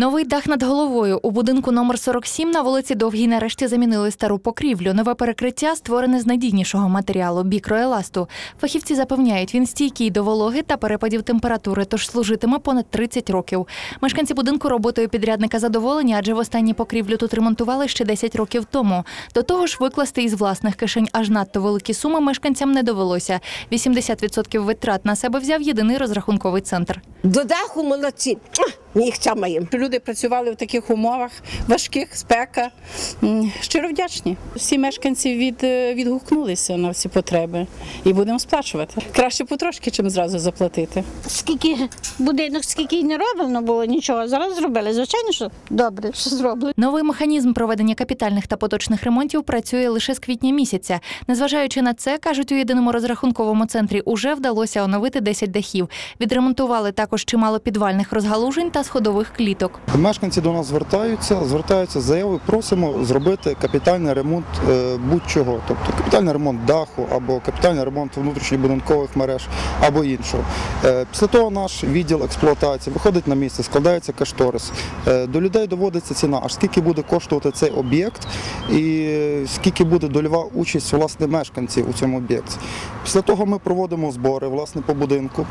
Новий дах над головою у будинку номер 47 на вулиці Довгій нарешті замінили стару покрівлю. Нове перекриття створене з надійнішого матеріалу бікроеласту. Фахівці запевняють, він стійкий до вологи та перепадів температури, тож служитиме понад 30 років. Мешканці будинку роботою підрядника задоволені, адже востаннє покрівлю тут ремонтували ще 10 років тому. До того ж, викласти із власних кишень аж надто великі суми мешканцям не довелося. 80% витрат на себе взяв єдиний розрахунковий центр. До даху молодці. Нігця маємо. Що Люди працювали в таких умовах важких, спека. Щиро вдячні. Всі мешканці від, е, відгукнулися на всі потреби і будемо сплачувати. Краще потрошки, чим зразу заплатити. скільки будинок, скільки й не роблено було нічого. Зараз зробили. Звичайно, що добре, що зроблено. Новий механізм проведення капітальних та поточних ремонтів працює лише з квітня місяця. Незважаючи на це, кажуть у єдиному розрахунковому центрі, уже вдалося оновити 10 дахів. Відремонтували також чимало підвальних розгалужень та сходових кліток. Мешканці до нас звертаються, звертаються з заявою, просимо зробити капітальний ремонт е, будь-чого, тобто капітальний ремонт даху або капітальний ремонт внутрішньобудинкових мереж або іншого. Е, Після того наш відділ експлуатації виходить на місце, складається кошторис. Е, До людей доводиться ціна, аж скільки буде коштувати цей об'єкт і скільки буде дольова участь власне мешканців у цьому об'єкті. Після того ми проводимо збори власне по будинку.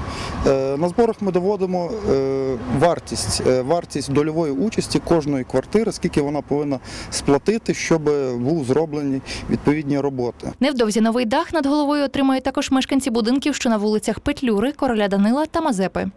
На зборах ми доводимо е, вартість, е, вартість дольової участі кожної квартири, скільки вона повинна сплатити, щоб був зроблені відповідні роботи. Невдовзі новий дах над головою отримають також мешканці будинків, що на вулицях Петлюри, Короля Данила та Мазепи.